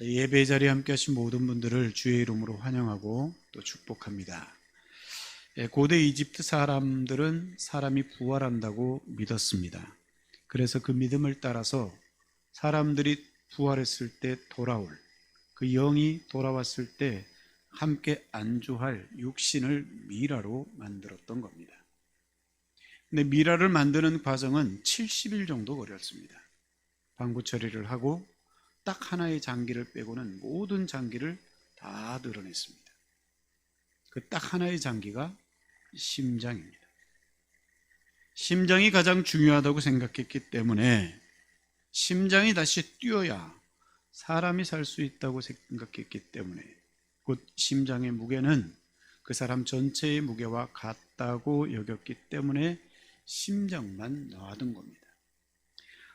예배 자리에 함께 하신 모든 분들을 주의 이름으로 환영하고 또 축복합니다. 예, 고대 이집트 사람들은 사람이 부활한다고 믿었습니다. 그래서 그 믿음을 따라서 사람들이 부활했을 때 돌아올 그 영이 돌아왔을 때 함께 안주할 육신을 미라로 만들었던 겁니다. 근데 미라를 만드는 과정은 70일 정도 걸렸습니다. 방부 처리를 하고 딱 하나의 장기를 빼고는 모든 장기를 다 드러냈습니다. 그 딱 하나의 장기가 심장입니다. 심장이 가장 중요하다고 생각했기 때문에 심장이 다시 뛰어야 사람이 살 수 있다고 생각했기 때문에 곧 심장의 무게는 그 사람 전체의 무게와 같다고 여겼기 때문에 심장만 놔둔 겁니다.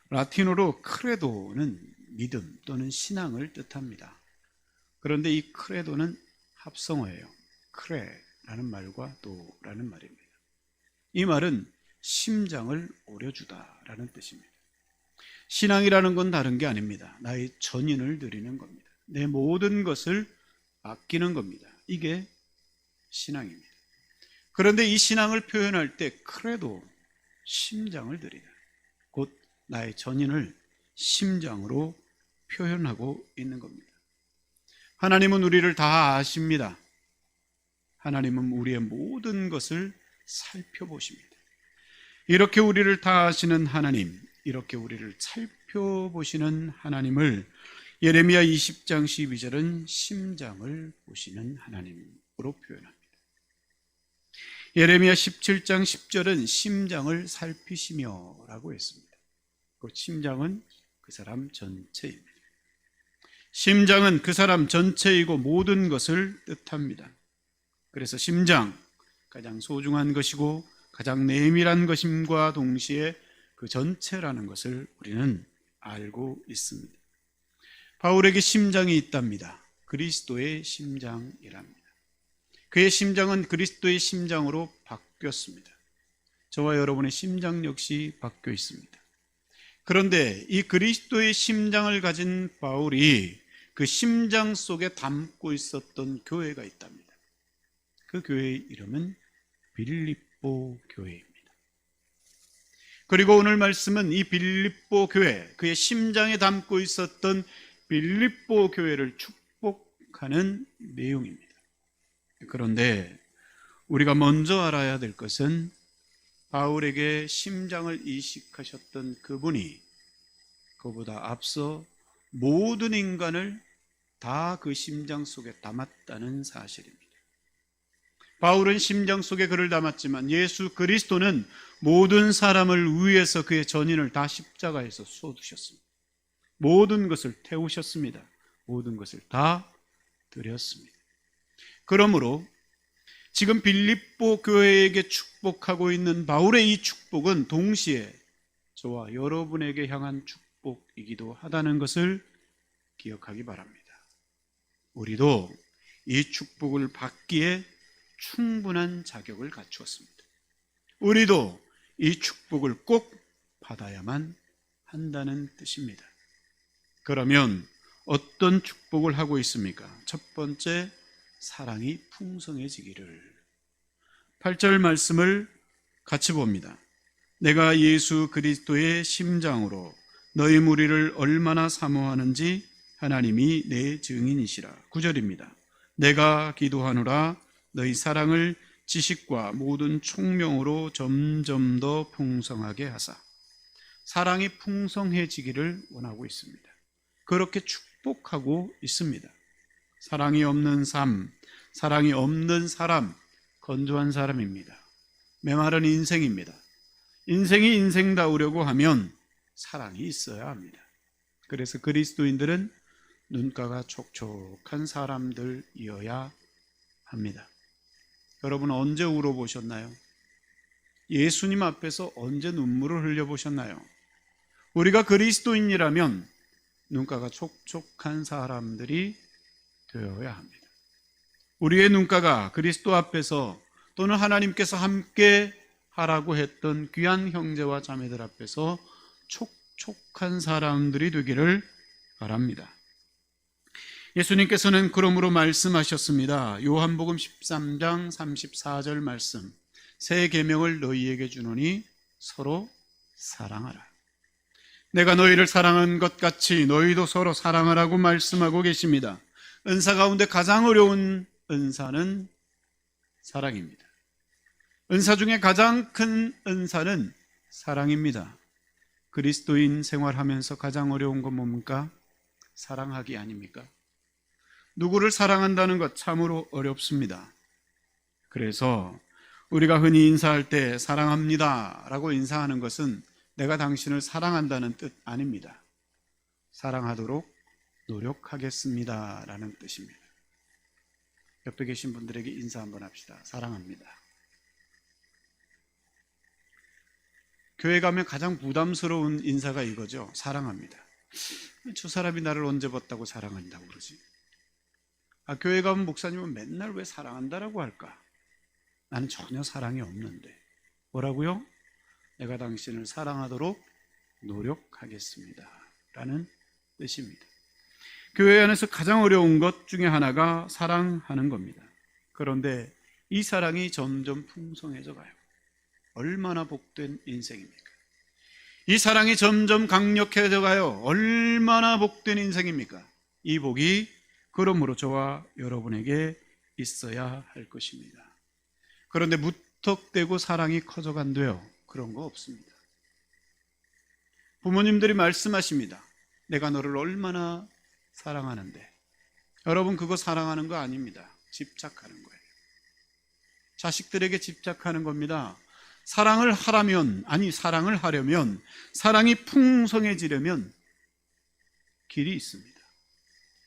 라틴어로 크레도는 믿음 또는 신앙을 뜻합니다. 그런데 이 크레도는 합성어예요. 크레라는 말과 도라는 말입니다. 이 말은 심장을 오려주다라는 뜻입니다. 신앙이라는 건 다른 게 아닙니다. 나의 전인을 드리는 겁니다. 내 모든 것을 아끼는 겁니다. 이게 신앙입니다. 그런데 이 신앙을 표현할 때 크레도 심장을 드리다. 곧 나의 전인을 심장으로 표현하고 있는 겁니다. 하나님은 우리를 다 아십니다. 하나님은 우리의 모든 것을 살펴보십니다. 이렇게 우리를 다 아시는 하나님, 이렇게 우리를 살펴보시는 하나님을 예레미야 20장 12절은 심장을 보시는 하나님으로 표현합니다. 예레미야 17장 10절은 심장을 살피시며라고 했습니다. 그 심장은 그 사람 전체입니다. 심장은 그 사람 전체이고 모든 것을 뜻합니다. 그래서 심장, 가장 소중한 것이고 가장 내밀한 것임과 동시에 그 전체라는 것을 우리는 알고 있습니다. 바울에게 심장이 있답니다. 그리스도의 심장이랍니다. 그의 심장은 그리스도의 심장으로 바뀌었습니다. 저와 여러분의 심장 역시 바뀌어 있습니다. 그런데 이 그리스도의 심장을 가진 바울이 그 심장 속에 담고 있었던 교회가 있답니다. 그 교회의 이름은 빌립보 교회입니다. 그리고 오늘 말씀은 이 빌립보 교회, 그의 심장에 담고 있었던 빌립보 교회를 축복하는 내용입니다. 그런데 우리가 먼저 알아야 될 것은 바울에게 심장을 이식하셨던 그분이 그보다 앞서 모든 인간을 다 그 심장 속에 담았다는 사실입니다. 바울은 심장 속에 그를 담았지만 예수 그리스도는 모든 사람을 위해서 그의 전인을 다 십자가에서 쏟으셨습니다. 모든 것을 태우셨습니다. 모든 것을 다 드렸습니다. 그러므로 지금 빌립보 교회에게 축복하고 있는 바울의 이 축복은 동시에 저와 여러분에게 향한 축복이기도 하다는 것을 기억하기 바랍니다. 우리도 이 축복을 받기에 충분한 자격을 갖추었습니다. 우리도 이 축복을 꼭 받아야만 한다는 뜻입니다. 그러면 어떤 축복을 하고 있습니까? 첫 번째, 사랑이 풍성해지기를. 8절 말씀을 같이 봅니다. 내가 예수 그리스도의 심장으로 너희 무리를 얼마나 사모하는지 하나님이 내 증인이시라. 9절입니다. 내가 기도하노라 너희 사랑을 지식과 모든 총명으로 점점 더 풍성하게 하사 사랑이 풍성해지기를 원하고 있습니다. 그렇게 축복하고 있습니다. 사랑이 없는 삶, 사랑이 없는 사람, 건조한 사람입니다. 메마른 인생입니다. 인생이 인생다우려고 하면 사랑이 있어야 합니다. 그래서 그리스도인들은 눈가가 촉촉한 사람들이어야 합니다. 여러분 언제 울어보셨나요? 예수님 앞에서 언제 눈물을 흘려보셨나요? 우리가 그리스도인이라면 눈가가 촉촉한 사람들이 되어야 합니다. 우리의 눈가가 그리스도 앞에서 또는 하나님께서 함께 하라고 했던 귀한 형제와 자매들 앞에서 촉촉한 사람들이 되기를 바랍니다. 예수님께서는 그러므로 말씀하셨습니다. 요한복음 13장 34절 말씀. 새 계명을 너희에게 주노니 서로 사랑하라. 내가 너희를 사랑한 것 같이 너희도 서로 사랑하라고 말씀하고 계십니다. 은사 가운데 가장 어려운 은사는 사랑입니다. 은사 중에 가장 큰 은사는 사랑입니다. 그리스도인 생활하면서 가장 어려운 건 뭡니까? 사랑하기 아닙니까? 누구를 사랑한다는 것 참으로 어렵습니다. 그래서 우리가 흔히 인사할 때 사랑합니다 라고 인사하는 것은 내가 당신을 사랑한다는 뜻 아닙니다. 사랑하도록 노력하겠습니다 라는 뜻입니다. 옆에 계신 분들에게 인사 한번 합시다. 사랑합니다. 교회 가면 가장 부담스러운 인사가 이거죠. 사랑합니다. 저 사람이 나를 언제 봤다고 사랑한다고 그러지? 아, 교회 가면 목사님은 맨날 왜 사랑한다라고 할까? 나는 전혀 사랑이 없는데. 뭐라고요? 내가 당신을 사랑하도록 노력하겠습니다. 라는 뜻입니다. 교회 안에서 가장 어려운 것 중에 하나가 사랑하는 겁니다. 그런데 이 사랑이 점점 풍성해져 가요. 얼마나 복된 인생입니까? 이 사랑이 점점 강력해져 가요. 얼마나 복된 인생입니까? 이 복이 그러므로 저와 여러분에게 있어야 할 것입니다. 그런데 무턱대고 사랑이 커져간대요. 그런 거 없습니다. 부모님들이 말씀하십니다. 내가 너를 얼마나 사랑하는데. 여러분, 그거 사랑하는 거 아닙니다. 집착하는 거예요. 자식들에게 집착하는 겁니다. 사랑을 하라면, 아니, 사랑을 하려면, 사랑이 풍성해지려면 길이 있습니다.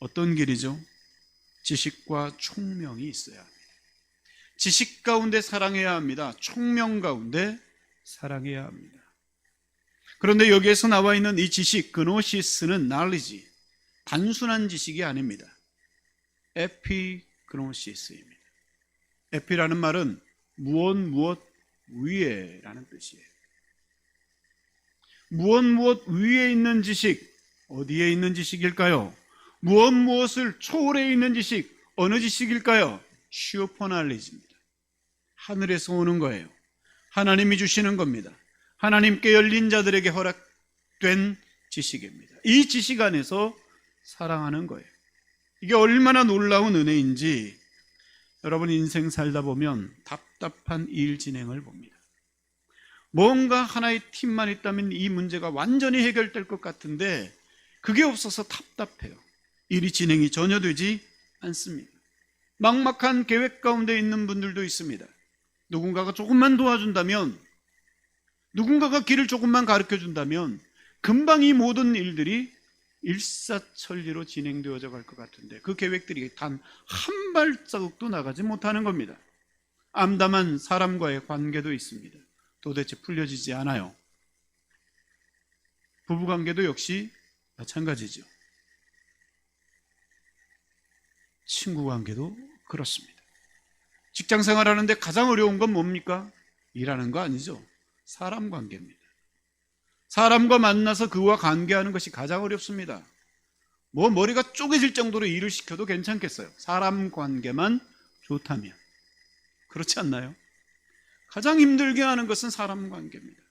어떤 길이죠? 지식과 총명이 있어야 합니다. 지식 가운데 사랑해야 합니다. 총명 가운데 사랑해야 합니다. 그런데 여기에서 나와 있는 이 지식, 그노시스는 knowledge, 단순한 지식이 아닙니다. 에피그노시스입니다. 에피라는 말은 무엇 무엇 위에라는 뜻이에요. 무엇 무엇 위에 있는 지식, 어디에 있는 지식일까요? 무엇 무엇을 초월해 있는 지식, 어느 지식일까요? 슈퍼날리지입니다. 하늘에서 오는 거예요. 하나님이 주시는 겁니다. 하나님께 열린 자들에게 허락된 지식입니다. 이 지식 안에서 사랑하는 거예요. 이게 얼마나 놀라운 은혜인지 여러분 인생 살다 보면 답답한 일 진행을 봅니다. 뭔가 하나의 팀만 있다면 이 문제가 완전히 해결될 것 같은데 그게 없어서 답답해요. 일이 진행이 전혀 되지 않습니다. 막막한 계획 가운데 있는 분들도 있습니다. 누군가가 조금만 도와준다면, 누군가가 길을 조금만 가르쳐 준다면, 금방 이 모든 일들이 일사천리로 진행되어져 갈 것 같은데, 그 계획들이 단 한 발자국도 나가지 못하는 겁니다. 암담한 사람과의 관계도 있습니다. 도대체 풀려지지 않아요. 부부관계도 역시 마찬가지죠. 친구 관계도 그렇습니다. 직장 생활하는데 가장 어려운 건 뭡니까? 일하는 거 아니죠. 사람 관계입니다. 사람과 만나서 그와 관계하는 것이 가장 어렵습니다. 뭐 머리가 쪼개질 정도로 일을 시켜도 괜찮겠어요. 사람 관계만 좋다면. 그렇지 않나요? 가장 힘들게 하는 것은 사람 관계입니다.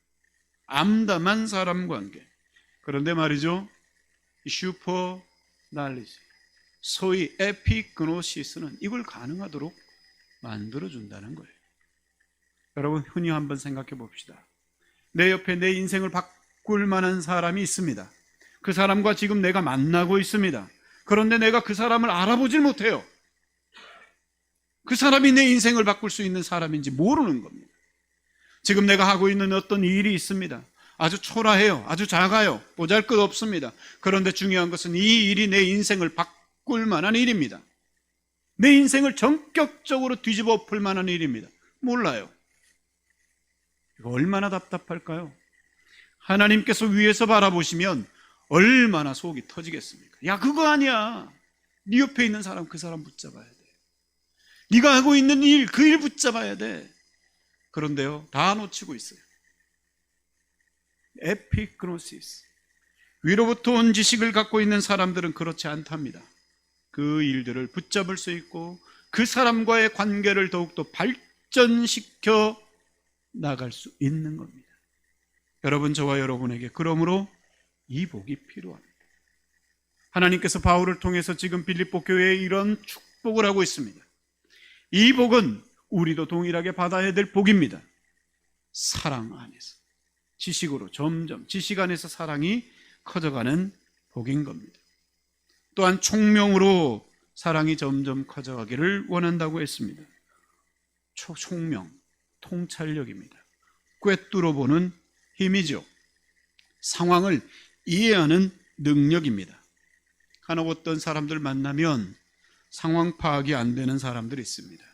암담한 사람 관계. 그런데 말이죠. 슈퍼 날리지. 소위 에피그노시스는 이걸 가능하도록 만들어준다는 거예요. 여러분, 흔히 한번 생각해 봅시다. 내 옆에 내 인생을 바꿀 만한 사람이 있습니다. 그 사람과 지금 내가 만나고 있습니다. 그런데 내가 그 사람을 알아보질 못해요. 그 사람이 내 인생을 바꿀 수 있는 사람인지 모르는 겁니다. 지금 내가 하고 있는 어떤 일이 있습니다. 아주 초라해요. 아주 작아요. 보잘 것 없습니다. 그런데 중요한 것은 이 일이 내 인생을 바꿀 만한 일입니다. 내 인생을 전격적으로 뒤집어 엎을 만한 일입니다. 몰라요. 이거 얼마나 답답할까요? 하나님께서 위에서 바라보시면 얼마나 속이 터지겠습니까? 야, 그거 아니야. 네 옆에 있는 사람 그 사람 붙잡아야 돼. 네가 하고 있는 일, 그 일 붙잡아야 돼. 그런데요, 다 놓치고 있어요. 에피크로시스. 위로부터 온 지식을 갖고 있는 사람들은 그렇지 않답니다. 그 일들을 붙잡을 수 있고 그 사람과의 관계를 더욱더 발전시켜 나갈 수 있는 겁니다. 여러분 저와 여러분에게 그러므로 이 복이 필요합니다. 하나님께서 바울을 통해서 지금 빌립보 교회에 이런 축복을 하고 있습니다. 이 복은 우리도 동일하게 받아야 될 복입니다. 사랑 안에서 지식으로 점점 지식 안에서 사랑이 커져가는 복인 겁니다. 또한 총명으로 사랑이 점점 커져가기를 원한다고 했습니다. 초- 총명, 통찰력입니다. 꿰뚫어 보는 힘이죠. 상황을 이해하는 능력입니다. 간혹 어떤 사람들 만나면 상황 파악이 안 되는 사람들이 있습니다.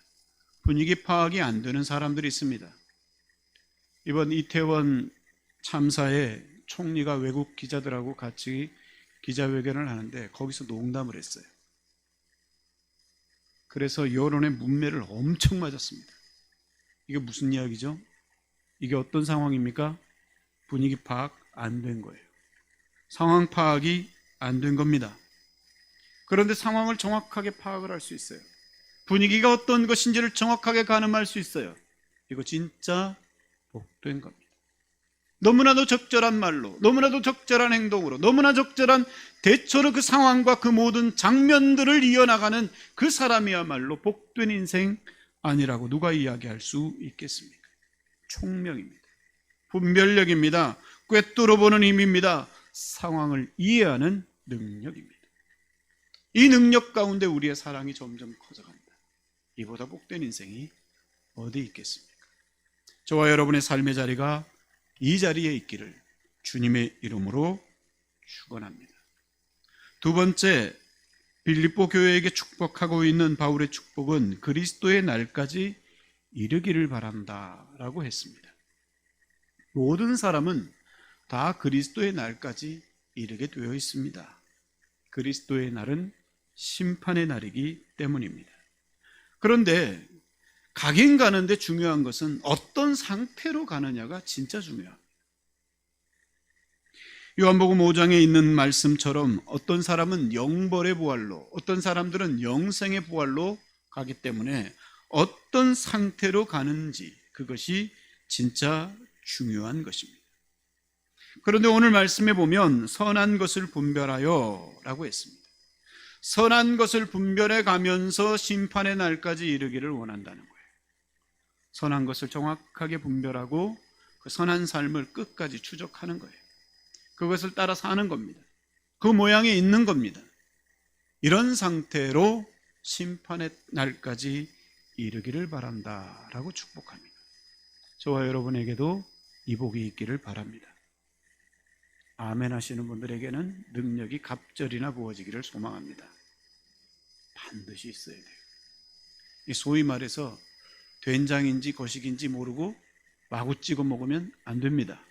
분위기 파악이 안 되는 사람들이 있습니다. 이번 이태원 참사에 총리가 외국 기자들하고 같이 기자회견을 하는데 거기서 농담을 했어요. 그래서 여론의 문매를 엄청 맞았습니다. 이게 무슨 이야기죠? 이게 어떤 상황입니까? 분위기 파악 안 된 거예요. 상황 파악이 안 된 겁니다. 그런데 상황을 정확하게 파악을 할 수 있어요. 분위기가 어떤 것인지를 정확하게 가늠할 수 있어요. 이거 진짜 복된 겁니다. 너무나도 적절한 말로, 너무나도 적절한 행동으로, 너무나 적절한 대처로 그 상황과 그 모든 장면들을 이어나가는 그 사람이야말로 복된 인생 아니라고 누가 이야기할 수 있겠습니까? 총명입니다. 분별력입니다. 꿰뚫어 보는 힘입니다. 상황을 이해하는 능력입니다. 이 능력 가운데 우리의 사랑이 점점 커져간다. 이보다 복된 인생이 어디 있겠습니까? 저와 여러분의 삶의 자리가 이 자리에 있기를 주님의 이름으로 축원합니다. 두 번째 빌립보 교회에게 축복하고 있는 바울의 축복은 그리스도의 날까지 이르기를 바란다라고 했습니다. 모든 사람은 다 그리스도의 날까지 이르게 되어 있습니다. 그리스도의 날은 심판의 날이기 때문입니다. 그런데 가긴 가는데 중요한 것은 어떤 상태로 가느냐가 진짜 중요합니다. 요한복음 5장에 있는 말씀처럼 어떤 사람은 영벌의 부활로, 어떤 사람들은 영생의 부활로 가기 때문에 어떤 상태로 가는지 그것이 진짜 중요한 것입니다. 그런데 오늘 말씀에 보면 선한 것을 분별하여 라고 했습니다. 선한 것을 분별해 가면서 심판의 날까지 이르기를 원한다는 거예요. 선한 것을 정확하게 분별하고 그 선한 삶을 끝까지 추적하는 거예요. 그것을 따라 사는 겁니다. 그 모양에 있는 겁니다. 이런 상태로 심판의 날까지 이르기를 바란다 라고 축복합니다. 저와 여러분에게도 이 복이 있기를 바랍니다. 아멘 하시는 분들에게는 능력이 갑절이나 부어지기를 소망합니다. 반드시 있어야 돼요. 이 소위 말해서 된장인지 거식인지 모르고 마구 찍어 먹으면 안 됩니다.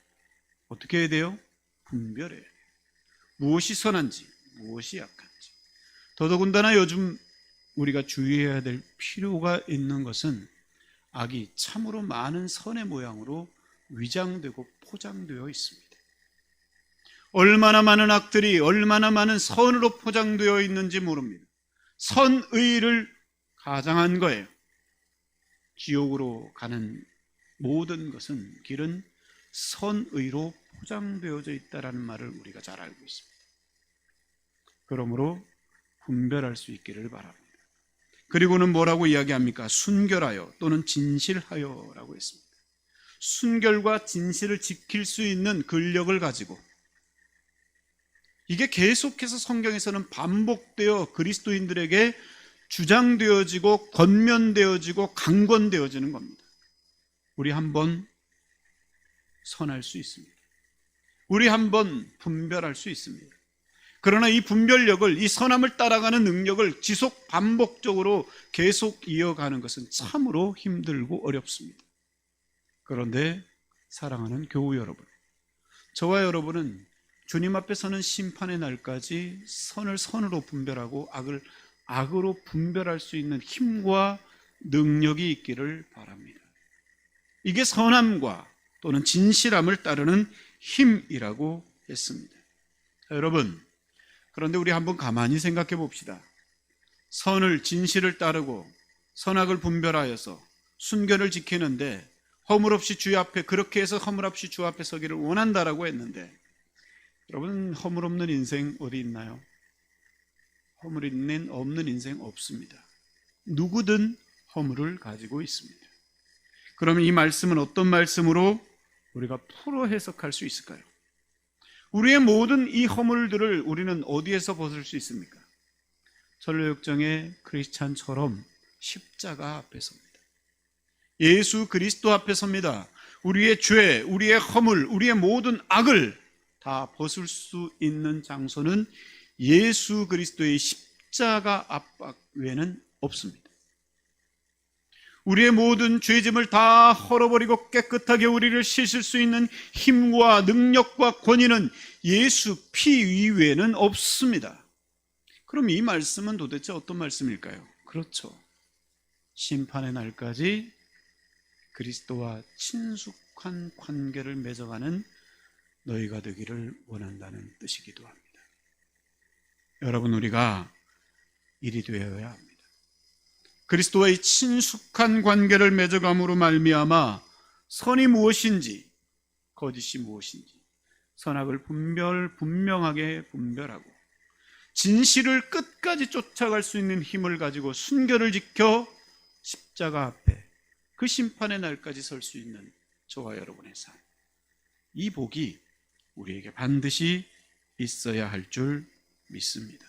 어떻게 해야 돼요? 분별해야 돼요. 무엇이 선한지, 무엇이 약한지. 더더군다나 요즘 우리가 주의해야 될 필요가 있는 것은 악이 참으로 많은 선의 모양으로 위장되고 포장되어 있습니다. 얼마나 많은 악들이 얼마나 많은 선으로 포장되어 있는지 모릅니다. 선의를 가장한 거예요. 지옥으로 가는 모든 것은 길은 선의로 포장되어져 있다라는 말을 우리가 잘 알고 있습니다. 그러므로 분별할 수 있기를 바랍니다. 그리고는 뭐라고 이야기합니까? 순결하여 또는 진실하여라고 했습니다. 순결과 진실을 지킬 수 있는 근력을 가지고 이게 계속해서 성경에서는 반복되어 그리스도인들에게 주장되어지고 권면되어지고 강권되어지는 겁니다. 우리 한번 선할 수 있습니다. 우리 한번 분별할 수 있습니다. 그러나 이 분별력을, 이 선함을 따라가는 능력을 지속 반복적으로 계속 이어가는 것은 참으로 힘들고 어렵습니다. 그런데 사랑하는 교우 여러분, 저와 여러분은 주님 앞에 서는 심판의 날까지 선을 선으로 분별하고 악을 악으로 분별할 수 있는 힘과 능력이 있기를 바랍니다. 이게 선함과 또는 진실함을 따르는 힘이라고 했습니다. 자, 여러분, 그런데 우리 한번 가만히 생각해 봅시다. 선을 진실을 따르고 선악을 분별하여서 순결을 지키는데 허물 없이 주 앞에 그렇게 해서 허물 없이 주 앞에 서기를 원한다라고 했는데 여러분 허물 없는 인생 어디 있나요? 허물 있는 없는 인생 없습니다. 누구든 허물을 가지고 있습니다. 그러면 이 말씀은 어떤 말씀으로 우리가 풀어 해석할 수 있을까요? 우리의 모든 이 허물들을 우리는 어디에서 벗을 수 있습니까? 전로역정의 크리스찬처럼 십자가 앞에 섭니다. 예수 그리스도 앞에 섭니다. 우리의 죄, 우리의 허물, 우리의 모든 악을 다 벗을 수 있는 장소는 예수 그리스도의 십자가 앞 외에는 없습니다. 우리의 모든 죄짐을 다 헐어버리고 깨끗하게 우리를 씻을 수 있는 힘과 능력과 권위는 예수 피 이외에는 없습니다. 그럼 이 말씀은 도대체 어떤 말씀일까요? 그렇죠. 심판의 날까지 그리스도와 친숙한 관계를 맺어가는 너희가 되기를 원한다는 뜻이기도 합니다. 여러분, 우리가 일이 되어야 합니다. 그리스도와의 친숙한 관계를 맺어감으로 말미암아 선이 무엇인지 거짓이 무엇인지 선악을 분별 분명하게 분별하고 진실을 끝까지 쫓아갈 수 있는 힘을 가지고 순결을 지켜 십자가 앞에 그 심판의 날까지 설 수 있는 저와 여러분의 삶. 이 복이 우리에게 반드시 있어야 할 줄 믿습니다.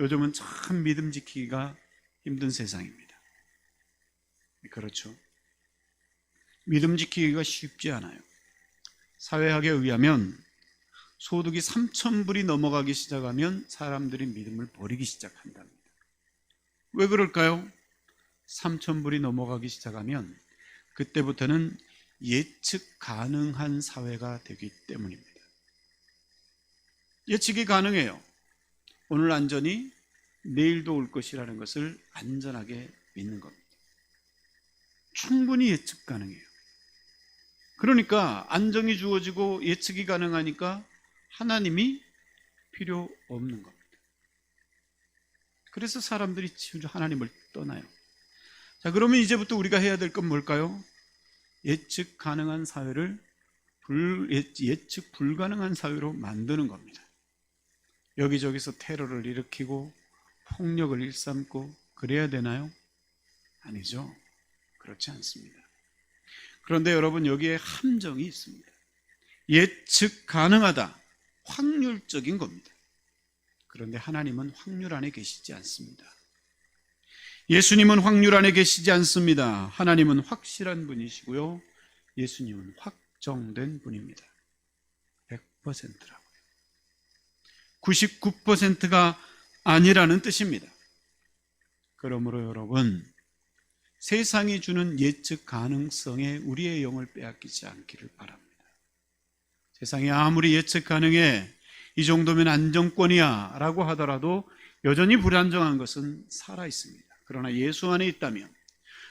요즘은 참 믿음 지키기가 힘든 세상입니다. 그렇죠. 믿음 지키기가 쉽지 않아요. 사회학에 의하면 소득이 3천불이 넘어가기 시작하면 사람들이 믿음을 버리기 시작한답니다. 왜 그럴까요? 3천불이 넘어가기 시작하면 그때부터는 예측 가능한 사회가 되기 때문입니다. 예측이 가능해요. 오늘 안전이 내일도 올 것이라는 것을 안전하게 믿는 겁니다. 충분히 예측 가능해요. 그러니까 안정이 주어지고 예측이 가능하니까 하나님이 필요 없는 겁니다. 그래서 사람들이 하나님을 떠나요. 자, 그러면 이제부터 우리가 해야 될 건 뭘까요? 예측 가능한 사회를 불, 예측 불가능한 사회로 만드는 겁니다. 여기저기서 테러를 일으키고 폭력을 일삼고 그래야 되나요? 아니죠. 그렇지 않습니다. 그런데 여러분 여기에 함정이 있습니다. 예측 가능하다. 확률적인 겁니다. 그런데 하나님은 확률 안에 계시지 않습니다. 예수님은 확률 안에 계시지 않습니다. 하나님은 확실한 분이시고요. 예수님은 확정된 분입니다. 100%라고요. 99%가 아니라는 뜻입니다. 그러므로 여러분, 세상이 주는 예측 가능성에 우리의 영을 빼앗기지 않기를 바랍니다. 세상이 아무리 예측 가능해 이 정도면 안정권이야 라고 하더라도 여전히 불안정한 것은 살아 있습니다. 그러나 예수 안에 있다면,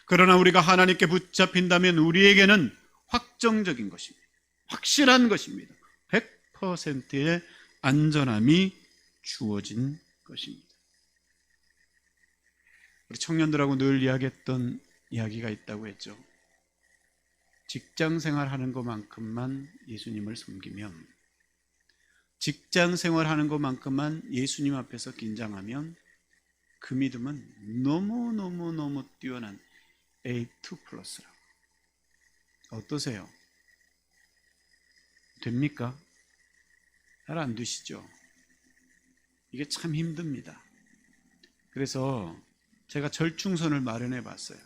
그러나 우리가 하나님께 붙잡힌다면 우리에게는 확정적인 것입니다. 확실한 것입니다. 100%의 안전함이 주어진 것입니다. 우리 청년들하고 늘 이야기했던 이야기가 있다고 했죠. 직장 생활 하는 것만큼만 예수님을 섬기면, 직장 생활 하는 것만큼만 예수님 앞에서 긴장하면 그 믿음은 너무너무너무 뛰어난 A2 플러스라고. 어떠세요? 됩니까? 잘 안 되시죠? 이게 참 힘듭니다. 그래서 제가 절충선을 마련해 봤어요.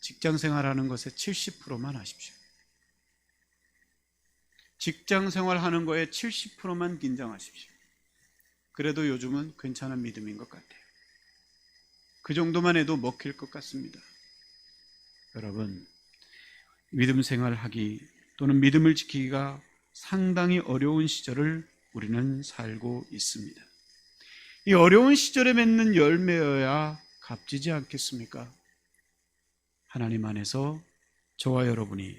직장 생활하는 것에 70%만 하십시오. 직장 생활하는 거에 70%만 긴장하십시오. 그래도 요즘은 괜찮은 믿음인 것 같아요. 그 정도만 해도 먹힐 것 같습니다. 여러분, 믿음 생활하기 또는 믿음을 지키기가 상당히 어려운 시절을 우리는 살고 있습니다. 이 어려운 시절에 맺는 열매여야 값지지 않겠습니까? 하나님 안에서 저와 여러분이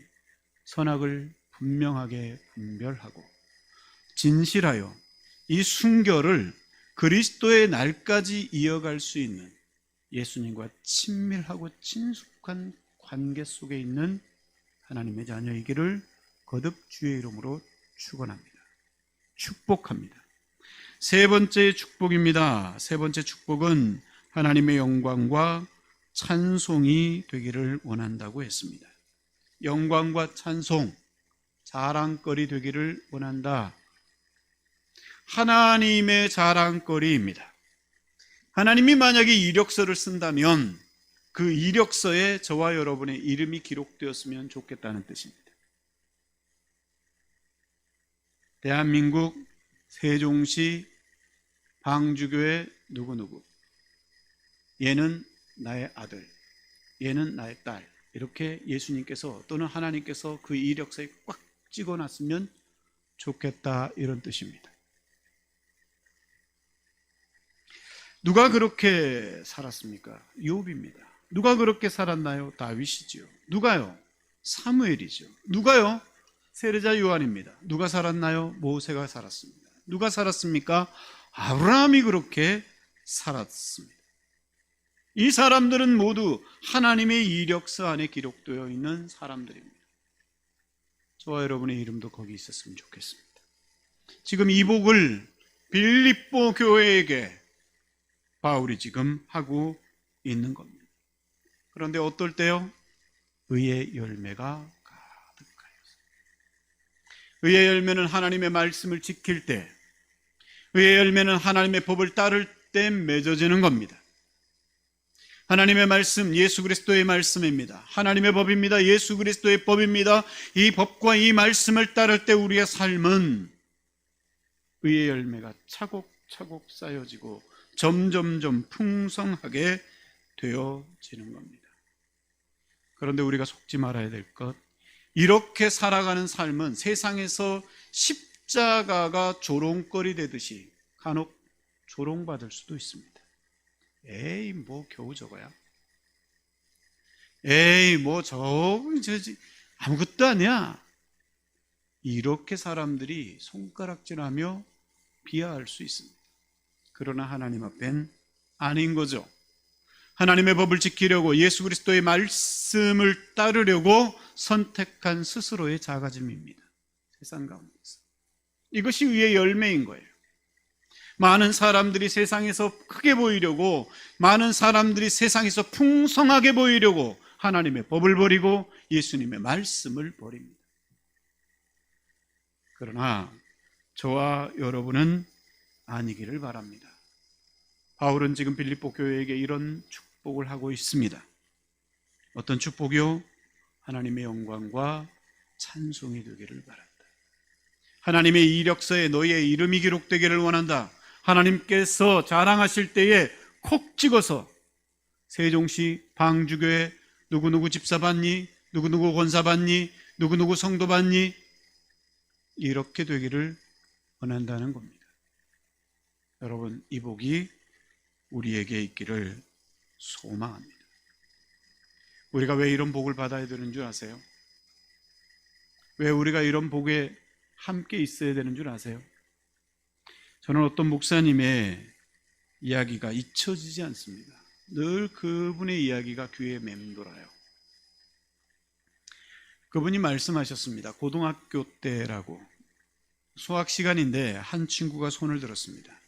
선악을 분명하게 분별하고 진실하여 이 순결을 그리스도의 날까지 이어갈 수 있는 예수님과 친밀하고 친숙한 관계 속에 있는 하나님의 자녀이기를 거듭 주의 이름으로 축원합니다. 축복합니다. 세 번째 축복입니다. 세 번째 축복은 하나님의 영광과 찬송이 되기를 원한다고 했습니다. 영광과 찬송, 자랑거리 되기를 원한다. 하나님의 자랑거리입니다. 하나님이 만약에 이력서를 쓴다면 그 이력서에 저와 여러분의 이름이 기록되었으면 좋겠다는 뜻입니다. 대한민국 세종시 방주교회 누구누구. 얘는 나의 아들, 얘는 나의 딸. 이렇게 예수님께서 또는 하나님께서 그 이력서에 꽉 찍어 놨으면 좋겠다. 이런 뜻입니다. 누가 그렇게 살았습니까? 욥입니다. 누가 그렇게 살았나요? 다윗이지요. 누가요? 사무엘이죠. 누가요? 세례자 요한입니다. 누가 살았나요? 모세가 살았습니다. 누가 살았습니까? 아브라함이 그렇게 살았습니다. 이 사람들은 모두 하나님의 이력서 안에 기록되어 있는 사람들입니다. 저와 여러분의 이름도 거기 있었으면 좋겠습니다. 지금 이 복을 빌립보 교회에게 바울이 지금 하고 있는 겁니다. 그런데 어떨 때요? 의의 열매가. 의의 열매는 하나님의 말씀을 지킬 때, 의의 열매는 하나님의 법을 따를 때 맺어지는 겁니다. 하나님의 말씀, 예수 그리스도의 말씀입니다. 하나님의 법입니다. 예수 그리스도의 법입니다. 이 법과 이 말씀을 따를 때 우리의 삶은 의의 열매가 차곡차곡 쌓여지고 점점점 풍성하게 되어지는 겁니다. 그런데 우리가 속지 말아야 될 것, 이렇게 살아가는 삶은 세상에서 십자가가 조롱거리 되듯이 간혹 조롱받을 수도 있습니다. 에이, 뭐 겨우 저거야? 에이, 뭐 저, 저지 아무것도 아니야. 이렇게 사람들이 손가락질하며 비하할 수 있습니다. 그러나 하나님 앞엔 아닌 거죠. 하나님의 법을 지키려고 예수 그리스도의 말씀을 따르려고 선택한 스스로의 작아짐입니다. 세상 가운데서. 이것이 의의 열매인 거예요. 많은 사람들이 세상에서 크게 보이려고, 많은 사람들이 세상에서 풍성하게 보이려고 하나님의 법을 버리고 예수님의 말씀을 버립니다. 그러나 저와 여러분은 아니기를 바랍니다. 바울은 지금 빌립보 교회에게 이런 축 복을 하고 있습니다. 어떤 축복이요? 하나님의 영광과 찬송이 되기를 바란다. 하나님의 이력서에 너희의 이름이 기록되기를 원한다. 하나님께서 자랑하실 때에 콕 찍어서 세종시 방주교회 누구누구 집사 받니? 누구누구 권사 받니? 누구누구 성도 받니? 이렇게 되기를 원한다는 겁니다. 여러분, 이 복이 우리에게 있기를 소망합니다. 우리가 왜 이런 복을 받아야 되는 줄 아세요? 왜 우리가 이런 복에 함께 있어야 되는 줄 아세요? 저는 어떤 목사님의 이야기가 잊혀지지 않습니다. 늘 그분의 이야기가 귀에 맴돌아요. 그분이 말씀하셨습니다. 고등학교 때라고. 수학 시간인데 한 친구가 손을 들었습니다.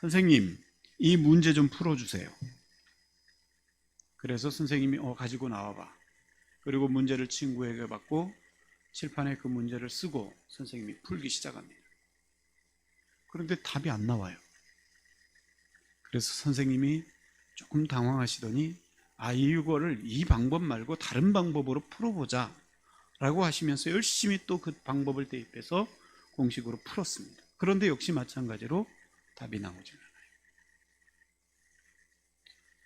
선생님, 이 문제 좀 풀어주세요. 그래서 선생님이 어, 가지고 나와봐. 그리고 문제를 친구에게 받고 칠판에 그 문제를 쓰고 선생님이 풀기 시작합니다. 그런데 답이 안 나와요. 그래서 선생님이 조금 당황하시더니 아, 이거를 이 방법 말고 다른 방법으로 풀어보자. 라고 하시면서 열심히 또 그 방법을 대입해서 공식으로 풀었습니다. 그런데 역시 마찬가지로 답이 않아요.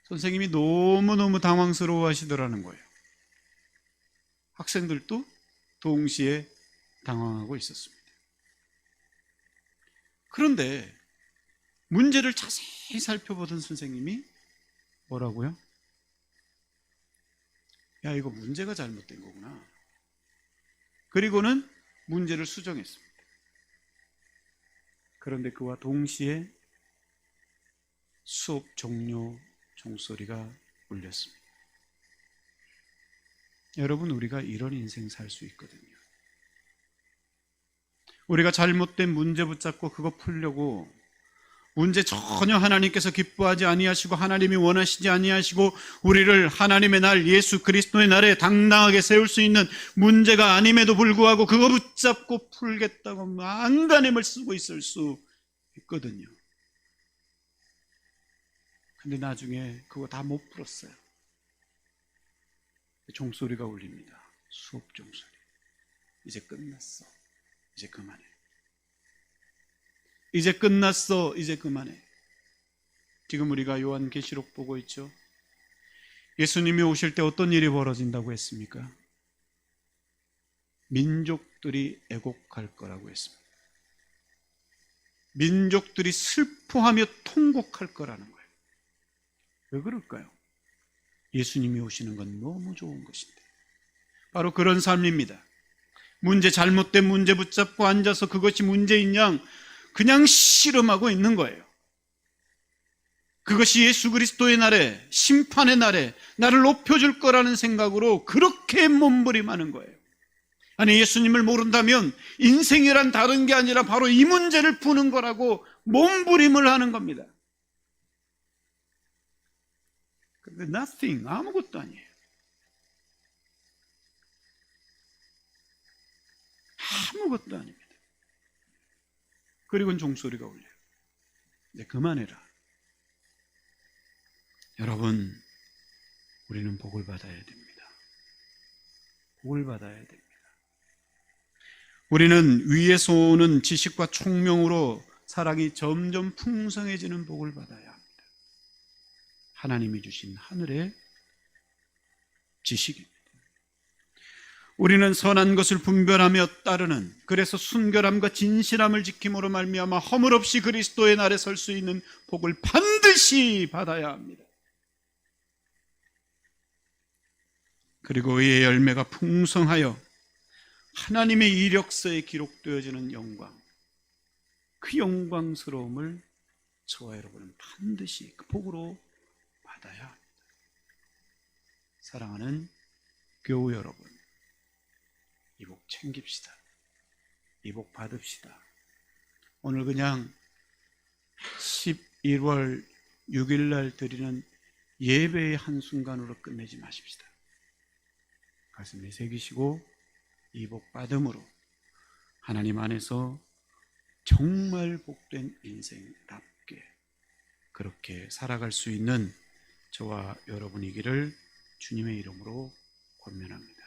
선생님이 너무너무 당황스러워 하시더라는 거예요. 학생들도 동시에 당황하고 있었습니다. 그런데 문제를 자세히 살펴보던 선생님이 뭐라고요? 야, 이거 문제가 잘못된 거구나. 그리고는 문제를 수정했습니다. 그런데 그와 동시에 수업 종료 종소리가 울렸습니다. 여러분, 우리가 이런 인생 살 수 있거든요. 우리가 잘못된 문제 붙잡고 그거 풀려고 문제 전혀 하나님께서 기뻐하지 아니하시고 하나님이 원하시지 아니하시고 우리를 하나님의 날 예수 그리스도의 날에 당당하게 세울 수 있는 문제가 아님에도 불구하고 그거 붙잡고 풀겠다고 안간힘을 쓰고 있을 수 있거든요. 근데 나중에 그거 다 못 풀었어요. 종소리가 울립니다. 수업 종소리. 이제 끝났어. 이제 그만해. 이제 끝났어. 이제 그만해. 지금 우리가 요한 계시록 보고 있죠. 예수님이 오실 때 어떤 일이 벌어진다고 했습니까? 민족들이 애곡할 거라고 했습니다. 민족들이 슬퍼하며 통곡할 거라는 거예요. 왜 그럴까요? 예수님이 오시는 건 너무 좋은 것인데. 바로 그런 삶입니다. 문제 잘못된 문제 붙잡고 앉아서 그것이 문제인 양 그냥 씨름하고 있는 거예요. 그것이 예수 그리스도의 날에 심판의 날에 나를 높여줄 거라는 생각으로 그렇게 몸부림하는 거예요. 아니 예수님을 모른다면 인생이란 다른 게 아니라 바로 이 문제를 푸는 거라고 몸부림을 하는 겁니다. 근데 nothing 아무것도 아니에요. 아무것도 아닙니다. 그리고는 종소리가 울려요. 네, 그만해라. 여러분, 우리는 복을 받아야 됩니다. 복을 받아야 됩니다. 우리는 위에서 오는 지식과 총명으로 사랑이 점점 풍성해지는 복을 합니다. 하나님이 주신 하늘의 지식입니다. 우리는 선한 것을 분별하며 따르는 그래서 순결함과 진실함을 지킴으로 말미암아 허물 없이 그리스도의 날에 설 수 있는 복을 반드시 받아야 합니다. 그리고 의의 열매가 풍성하여 하나님의 이력서에 기록되어지는 영광, 그 영광스러움을 저와 여러분은 반드시 그 복으로 받아야 합니다. 사랑하는 교우 여러분, 이복 챙깁시다. 이복 받읍시다. 오늘 그냥 11월 6일 날 드리는 예배의 한순간으로 끝내지 마십시다. 가슴에 새기시고 이복 받음으로 하나님 안에서 정말 복된 인생답게 그렇게 살아갈 수 있는 저와 여러분이기를 주님의 이름으로 권면합니다.